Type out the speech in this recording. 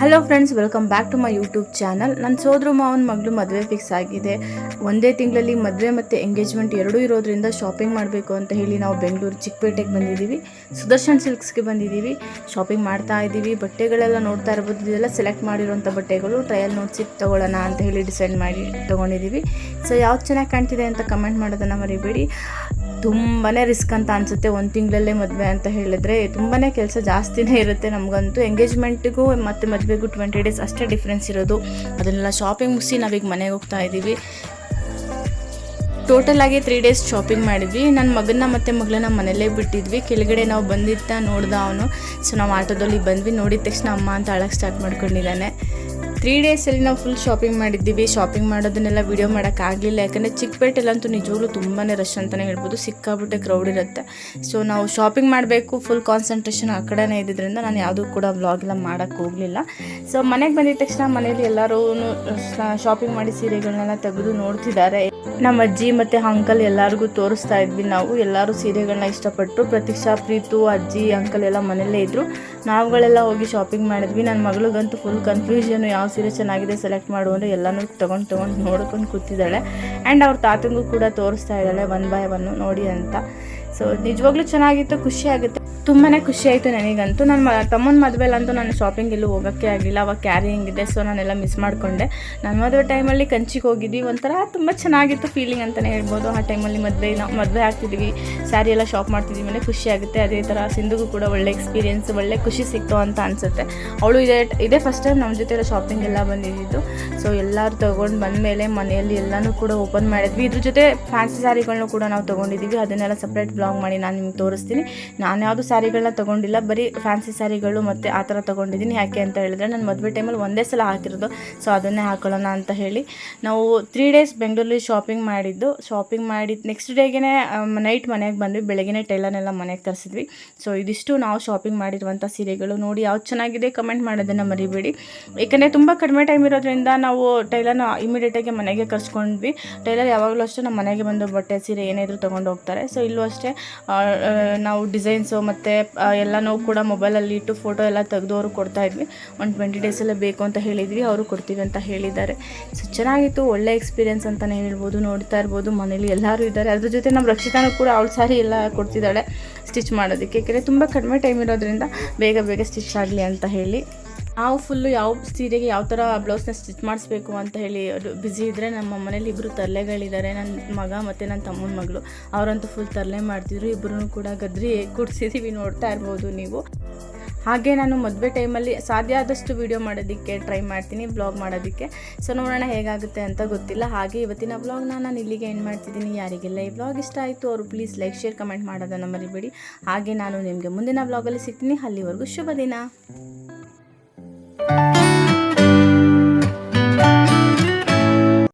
Hello friends welcome back to my YouTube channel ನನ್ನ ಸೋದರ ಮಾವನ ಮಗಳು ಮದುವೆ ಫಿಕ್ಸ್ ಆಗಿದೆ. ಒಂದೇ ತಿಂಗಳಲ್ಲಿ ಮದುವೆ ಮತ್ತು ಎಂಗೇಜ್ಮೆಂಟ್ ಎರಡೂ ಇರೋದ್ರಿಂದ ಶಾಪಿಂಗ್ ಮಾಡಬೇಕು ಅಂತ ಹೇಳಿ ನಾವು ಬೆಂಗಳೂರು ಚಿಕ್ಕಪೇಟೆಗೆ ಬಂದಿದ್ದೀವಿ. ಸುದರ್ಶನ್ ಸಿಲ್ಕ್ಸ್ಗೆ ಬಂದಿದ್ದೀವಿ. ಶಾಪಿಂಗ್ ಮಾಡ್ತಾ ಇದ್ದೀವಿ. ಬಟ್ಟೆಗಳೆಲ್ಲ ನೋಡ್ತಾ ಇರ್ಬೋದು. ಇದೆಲ್ಲ ಸೆಲೆಕ್ಟ್ ಮಾಡಿರೋಂಥ ಬಟ್ಟೆಗಳು. ಟ್ರಯಲ್ ನೋಡ್ಸಿ ತೊಗೊಳ್ಳೋಣ ಅಂತ ಹೇಳಿ ಡಿಸೈಡ್ ಮಾಡಿ ತೊಗೊಂಡಿದ್ದೀವಿ. ಸೊ ಯಾವ್ದು ಚೆನ್ನಾಗಿ ಕಾಣ್ತಿದೆ ಅಂತ ಕಮೆಂಟ್ ಮಾಡೋದನ್ನು ಮರಿಬೇಡಿ. ತುಂಬಾ ರಿಸ್ಕ್ ಅಂತ ಅನಿಸುತ್ತೆ ಒಂದು ತಿಂಗಳಲ್ಲೇ ಮದುವೆ ಅಂತ ಹೇಳಿದ್ರೆ. ತುಂಬಾ ಕೆಲಸ ಜಾಸ್ತಿನೇ ಇರುತ್ತೆ ನಮಗಂತೂ. ಎಂಗೇಜ್ಮೆಂಟಿಗೂ ಮತ್ತು ಮದುವೆಗೂ ಟ್ವೆಂಟಿ ಡೇಸ್ ಅಷ್ಟೇ ಡಿಫ್ರೆನ್ಸ್ ಇರೋದು. ಅದನ್ನೆಲ್ಲ ಶಾಪಿಂಗ್ ಮುಗಿಸಿ ನಾವೀಗ ಮನೆಗೆ ಹೋಗ್ತಾ ಇದ್ದೀವಿ ಟೋಟಲ್ ಆಗಿ ತ್ರೀ ಡೇಸ್ ಶಾಪಿಂಗ್ ಮಾಡಿದ್ವಿ. ನನ್ನ ಮಗನ ಮತ್ತು ಮಗಳನ್ನ ಮನೆಯಲ್ಲೇ ಬಿಟ್ಟಿದ್ವಿ. ಕೆಳಗಡೆ ನಾವು ಬಂದಿದ್ದ ನೋಡ್ದ ಅವನು. ಸೊ ನಾವು ಆಟೋದಲ್ಲಿ ಬಂದ್ವಿ. ನೋಡಿದ ತಕ್ಷಣ ಅಮ್ಮ ಅಂತ ಅಳಕ್ಕೆ ಸ್ಟಾರ್ಟ್ ಮಾಡ್ಕೊಂಡಿದ್ದಾನೆ. ತ್ರೀ ಡೇಸಲ್ಲಿ ನಾವು ಫುಲ್ ಶಾಪಿಂಗ್ ಮಾಡಿದ್ದೀವಿ. ಶಾಪಿಂಗ್ ಮಾಡೋದನ್ನೆಲ್ಲ ವೀಡಿಯೋ ಮಾಡೋಕ್ಕಾಗಲಿಲ್ಲ ಯಾಕಂದರೆ ಚಿಕ್ಕಪೇಟೆಲ್ಲಂತೂ ನಿಜವಾಗ್ಲೂ ತುಂಬಾ ರಶ್ ಅಂತಲೇ ಹೇಳ್ಬೋದು. ಸಿಕ್ಕಾಬಿಟ್ಟೆ ಕ್ರೌಡ್ ಇರುತ್ತೆ. ಸೊ ನಾವು ಶಾಪಿಂಗ್ ಮಾಡಬೇಕು ಫುಲ್ ಕಾನ್ಸಂಟ್ರೇಷನ್ ಆ ಕಡೆನೇ ಇದ್ದಿದ್ದರಿಂದ ನಾನು ಯಾವುದೂ ಕೂಡ ವ್ಲಾಗೆಲ್ಲ ಮಾಡೋಕ್ಕೆ ಹೋಗಲಿಲ್ಲ. ಸೊ ಮನೆಗೆ ಬಂದಿದ ತಕ್ಷಣ ಮನೇಲಿ ಎಲ್ಲರೂ ಶಾಪಿಂಗ್ ಮಾಡಿ ಸೀರೆಗಳನ್ನೆಲ್ಲ ತೆಗೆದು ನೋಡ್ತಿದ್ದಾರೆ. ನಮ್ಮ ಅಜ್ಜಿ ಮತ್ತು ಅಂಕಲ್ ಎಲ್ಲರಿಗೂ ತೋರಿಸ್ತಾ ಇದ್ವಿ ನಾವು. ಎಲ್ಲರೂ ಸೀರೆಗಳನ್ನ ಇಷ್ಟಪಟ್ಟು ಪ್ರತೀಕ್ಷಾ, ಪ್ರೀತು, ಅಜ್ಜಿ ಅಂಕಲ್ ಎಲ್ಲ ಮನೆಯಲ್ಲೇ ಇದ್ದರು ನಾವುಗಳೆಲ್ಲ ಹೋಗಿ ಶಾಪಿಂಗ್ ಮಾಡಿದ್ವಿ. ನನ್ನ ಮಗಳಿಗಂತೂ ಫುಲ್ ಕನ್ಫ್ಯೂಷನ್ ಯಾವ ಸೀರೆ ಚೆನ್ನಾಗಿದೆ ಸೆಲೆಕ್ಟ್ ಮಾಡು ಅಂದರೆ ಎಲ್ಲನೂ ತೊಗೊಂಡು ತೊಗೊಂಡು ನೋಡ್ಕೊಂಡು ಕೂತಿದ್ದಾಳೆ. ಆ್ಯಂಡ್ ಅವ್ರ ತಾತಂಗೂ ಕೂಡ ತೋರಿಸ್ತಾ ಇದ್ದಾಳೆ ಒನ್ ಬೈ ಒನ್ನು ನೋಡಿ ಅಂತ. ಸೊ ನಿಜವಾಗ್ಲೂ ಚೆನ್ನಾಗಿತ್ತು ಖುಷಿ ಆಗುತ್ತೆ ತುಂಬಾ ಖುಷಿ ಆಯಿತು ನನಗಂತೂ ನನ್ನ ತಮ್ಮನ ಮದುವೆಲಂತೂ ನಾನು ಶಾಪಿಂಗ್ ಎಲ್ಲೂ ಹೋಗೋಕ್ಕೆ ಆಗಲಿಲ್ಲ ಅವಾಗ ಕ್ಯಾರಿಂಗ್ ಇದೆ ಸೊ ನಾನೆಲ್ಲ ಮಿಸ್ ಮಾಡಿಕೊಂಡೆ. ನನ್ನ ಮದುವೆ ಟೈಮಲ್ಲಿ ಕಂಚಿಗೆ ಹೋಗಿದ್ವಿ. ಒಂಥರ ತುಂಬ ಚೆನ್ನಾಗಿತ್ತು ಫೀಲಿಂಗ್ ಅಂತಲೇ ಹೇಳ್ಬೋದು. ಆ ಟೈಮಲ್ಲಿ ಮದುವೆ ನಾವು ಮದುವೆ ಆಗ್ತಿದ್ವಿ. ಸ್ಯಾರಿ ಎಲ್ಲ ಶಾಪ್ ಮಾಡ್ತಿದ್ವಿ. ಮೇಲೆ ಖುಷಿ ಆಗುತ್ತೆ ಅದೇ ಥರ ಸಿಂಧುಗೂ ಕೂಡ ಒಳ್ಳೆ ಎಕ್ಸ್ಪೀರಿಯೆನ್ಸ್ ಒಳ್ಳೆ ಖುಷಿ ಸಿಕ್ತು ಅಂತ ಅನಿಸುತ್ತೆ. ಅವಳು ಇದೇ ಇದೇ ಫಸ್ಟ್ ಟೈಮ್ ನಮ್ಮ ಜೊತೆ ಶಾಪಿಂಗ್ ಎಲ್ಲ ಬಂದಿದ್ದು. ಸೊ ಎಲ್ಲರೂ ತೊಗೊಂಡು ಬಂದಮೇಲೆ ಮನೆಯಲ್ಲಿ ಎಲ್ಲನೂ ಕೂಡ ಓಪನ್ ಮಾಡಿದ್ವಿ. ಇದ್ರ ಜೊತೆ ಫ್ಯಾನ್ಸಿ ಸ್ಯಾರಿಗಳನ್ನೂ ಕೂಡ ನಾವು ತೊಗೊಂಡಿದ್ದೀವಿ. ಅದನ್ನೆಲ್ಲ ಸಪ್ರೇಟ್ ಬ್ಲಾಗ್ ಮಾಡಿ ನಾನು ನಿಮ್ಗೆ ತೋರಿಸ್ತೀನಿ. ನಾನು ಯಾವುದು ಸ್ಯಾರಿಗಳನ್ನ ತೊಗೊಂಡಿಲ್ಲ, ಬರೀ ಫ್ಯಾನ್ಸಿ ಸ್ಯಾರಿಗಳು ಮತ್ತು ಆ ಥರ ತೊಗೊಂಡಿದ್ದೀನಿ. ಯಾಕೆ ಅಂತ ಹೇಳಿದ್ರೆ ನಾನು ಮದುವೆ ಟೈಮಲ್ಲಿ ಒಂದೇ ಸಲ ಹಾಕಿರೋದು ಸೊ ಅದನ್ನೇ ಹಾಕೊಳ್ಳೋಣ ಅಂತ ಹೇಳಿ. ನಾವು ತ್ರೀ ಡೇಸ್ ಬೆಂಗಳೂರಲ್ಲಿ ಶಾಪಿಂಗ್ ಮಾಡಿದ್ದು. ಶಾಪಿಂಗ್ ಮಾಡಿದ್ದು ನೆಕ್ಸ್ಟ್ ಡೇಗೆ ನೈಟ್ ಮನೆಗೆ ಬಂದ್ವಿ. ಬೆಳಗ್ಗೆ ಟೈಲರ್ನೆಲ್ಲ ಮನೆಗೆ ತರಿಸಿದ್ವಿ. ಸೊ ಇದಿಷ್ಟು ನಾವು ಶಾಪಿಂಗ್ ಮಾಡಿರುವಂಥ ಸೀರೆಗಳು. ನೋಡಿ ಯಾವ್ದು ಚೆನ್ನಾಗಿದೆ ಕಮೆಂಟ್ ಮಾಡೋದನ್ನು ಮರಿಬೇಡಿ. ಏಕೆಂದರೆ ತುಂಬ ಕಡಿಮೆ ಟೈಮ್ ಇರೋದ್ರಿಂದ ನಾವು ಟೈಲರ್ನ ಇಮಿಡಿಯೇಟಾಗಿ ಮನೆಗೆ ಕರ್ಸ್ಕೊಂಡ್ವಿ. ಟೈಲರ್ ಯಾವಾಗಲೂ ಅಷ್ಟೇ ನಮ್ಮ ಮನೆಗೆ ಬಂದು ಬಟ್ಟೆ, ಸೀರೆ ಏನಾದರೂ ತೊಗೊಂಡು ಹೋಗ್ತಾರೆ. ಸೊ ಇಲ್ಲೂ ಅಷ್ಟೇ. ನಾವು ಡಿಸೈನ್ಸು ಮತ್ತು ಎಲ್ಲನೂ ಕೂಡ ಮೊಬೈಲಲ್ಲಿ ಇಟ್ಟು ಫೋಟೋ ಎಲ್ಲ ತೆಗೆದು ಅವರು ಕೊಡ್ತಾ ಇದ್ವಿ. ಒಂದು ಟ್ವೆಂಟಿ ಡೇಸಲ್ಲೇ ಬೇಕು ಅಂತ ಹೇಳಿದ್ವಿ. ಅವರು ಕೊಡ್ತೀವಿ ಅಂತ ಹೇಳಿದ್ದಾರೆ. ಸೊ ಚೆನ್ನಾಗಿತ್ತು. ಒಳ್ಳೆ ಎಕ್ಸ್ಪೀರಿಯೆನ್ಸ್ ಅಂತಲೇ ಹೇಳ್ಬೋದು. ನೋಡ್ತಾ ಇರ್ಬೋದು. ಮನೇಲಿ ಎಲ್ಲರೂ ಇದ್ದಾರೆ. ಅದ್ರ ಜೊತೆ ನಮ್ಮ ರಕ್ಷಿತಾನೂ ಕೂಡ ಅವಳು ಸಾರಿ ಎಲ್ಲ ಕೊಡ್ತಿದ್ದಾಳೆ ಸ್ಟಿಚ್ ಮಾಡೋದಕ್ಕೆ. ಏಕೆಂದರೆ ತುಂಬ ಕಡಿಮೆ ಟೈಮ್ ಇರೋದ್ರಿಂದ ಬೇಗ ಬೇಗ ಸ್ಟಿಚ್ ಆಗಲಿ ಅಂತ ಹೇಳಿ. ನಾವು ಫುಲ್ಲು ಯಾವ ಸೀರೆಗೆ ಯಾವ ಥರ ಬ್ಲೌಸ್ನ ಸ್ಟಿಚ್ ಮಾಡಿಸ್ಬೇಕು ಅಂತ ಹೇಳಿ ಅದು ಬ್ಯುಸಿ ಇದ್ದರೆ ನಮ್ಮ ಮನೇಲಿ ಇಬ್ಬರು ತರಲೆಗಳಿದ್ದಾರೆ. ನನ್ನ ಮಗ ಮತ್ತು ನನ್ನ ತಮ್ಮನ ಮಗಳು. ಅವರಂತೂ ಫುಲ್ ತರಲೆ ಮಾಡ್ತಿದ್ರು. ಇಬ್ಬರೂ ಕೂಡ ಗದ್ರಿ ಕೂಡಿಸಿದ್ದೀವಿ ನೋಡ್ತಾ ಇರ್ಬೋದು ನೀವು. ಹಾಗೆ ನಾನು ಮದುವೆ ಟೈಮಲ್ಲಿ ಸಾಧ್ಯ ಆದಷ್ಟು ವೀಡಿಯೋ ಮಾಡೋದಕ್ಕೆ ಟ್ರೈ ಮಾಡ್ತೀನಿ ಬ್ಲಾಗ್ ಮಾಡೋದಕ್ಕೆ. ಸೊ ನೋಡೋಣ ಹೇಗಾಗುತ್ತೆ ಅಂತ ಗೊತ್ತಿಲ್ಲ. ಹಾಗೆ ಇವತ್ತಿನ ಬ್ಲಾಗ್ನ ನಾನು ಇಲ್ಲಿಗೆ ಏನು ಮಾಡ್ತಿದ್ದೀನಿ. ಯಾರಿಗೆಲ್ಲ ಈ ಬ್ಲಾಗ್ ಇಷ್ಟ ಆಯಿತು ಅವರು ಪ್ಲೀಸ್ ಲೈಕ್ ಶೇರ್ ಕಮೆಂಟ್ ಮಾಡೋದನ್ನು ಮರಿಬೇಡಿ. ಹಾಗೆ ನಾನು ನಿಮಗೆ ಮುಂದಿನ ಬ್ಲಾಗಲ್ಲಿ ಸಿಗ್ತೀನಿ. ಅಲ್ಲಿವರೆಗೂ ಶುಭ ದಿನ Bye.